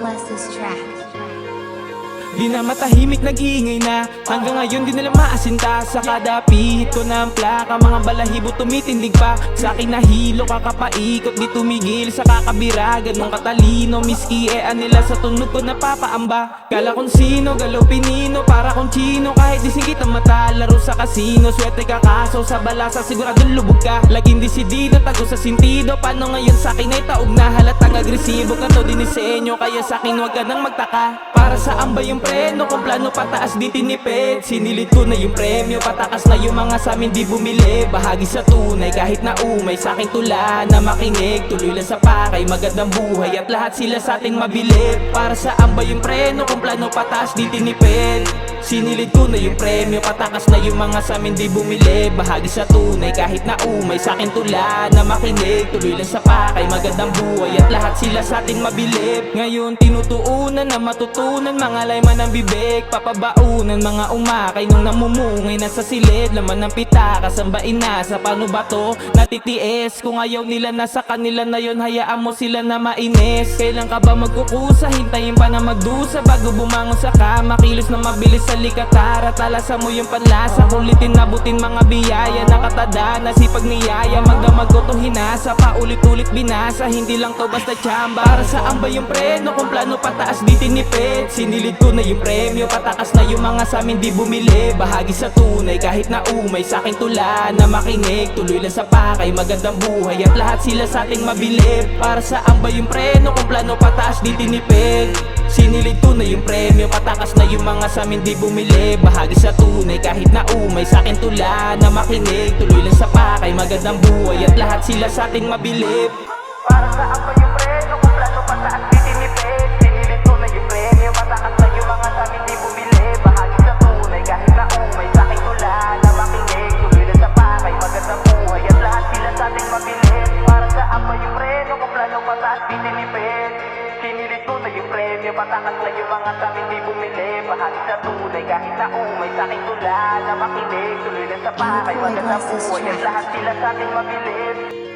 request this track. Di na matahimik nag-iingay na. Hanggang ngayon di nila maasinta. Sa kada pihit ko ng plaka Mga balahibo tumitindig pa. Sa akin nahilo kakapaikot Di tumigil. Sa kakabira Ganong katalino. Miski e nila sa tunog ko napapaamba. Kala kung sino galaw pinino Para kung chino. Kahit di singkit ang mata Laro sa kasino. Swerte ka kaso Sa balasa siguradong lubog ka. Laging desidido Tago sa sintido. Paano ngayon sa akin ay taog na? Halatang agresibo ka to dinisenyo Kaya sa akin wag ka nang magtaka Para sa amba yung preno Kung plano pataas di tinipid. Sinilit ko na yung premyo Patakas na yung mga sa amin di bumili. Bahagi sa tunay kahit na umay Sa aking tula na makinig. Tuloy lang sa pakay magandang buhay At lahat sila sa ating mabilib Para sa amba yung preno Kung plano pataas di tinipid Sinilid ko na yung premyo Patakas na yung mga sa amin di bumili. Bahagi sa tunay kahit na umay Sa akin tula na makinig. Tuloy lang sa pakay magandang buhay At lahat sila sa ating mabilib. Ngayon tinutuunan na matutunan Mga layman ng bibig. Papabaunan mga umakay Nung namumungay na sa silid. Laman ng pitaka Sambain na sa paano ba to? Natitiis Kung ayaw nila nasa kanila na yon Hayaan mo sila na mainis. Kailan ka ba magkukusa? Hintayin pa na magdusa Bago bumangon sa kama. Kilos na mabilis sa likatara Talasa mo yung panlasa. Kulitin nabutin mga biyaya Nakatada na sipag niyaya. Magdamag ko to hinasa Paulit-ulit binasa. Hindi lang to basta tsamba. Para sa amba yung preno Kung plano pataas di tinipid. Sinilid ko na yung premyo Patakas na yung mga sa amin di bumili. Bahagi sa tunay kahit na umay Sa aking tula na makinig. Tuloy lang sa pakay magandang buhay At lahat sila sa ating mabilib Para sa amba yung preno Kung plano pataas di tinipid Sinilid ko na yung premyo Patakas na yung mga sa amin di bumili. Bahagi sa tunay kahit na umay Sa akin tula na makinig. Tuloy lang sa pakay magandang buhay At lahat sila sa ating mabilib. Para sa ako yung preno Kung plano pataas di tinipid. Sinilit ko na yung premyo Matakas na yung mga sa bumili. Bahagi sa tunay kahit na umay Sa aking tula na makinig. Tuloy lang sa pakay magandang buhay At lahat sila sa ating mabilis Para sa ako yung preno Kung plano pataas di tinipid. Sinilit ko na yung premyo Matakas na yung mga sa amin di bumili. Bahagi sa tunay kahit na umay Sa aking tula na makinig. Tuloy lang sa pakay magandang buhay. At lahat sila sa ating mabilis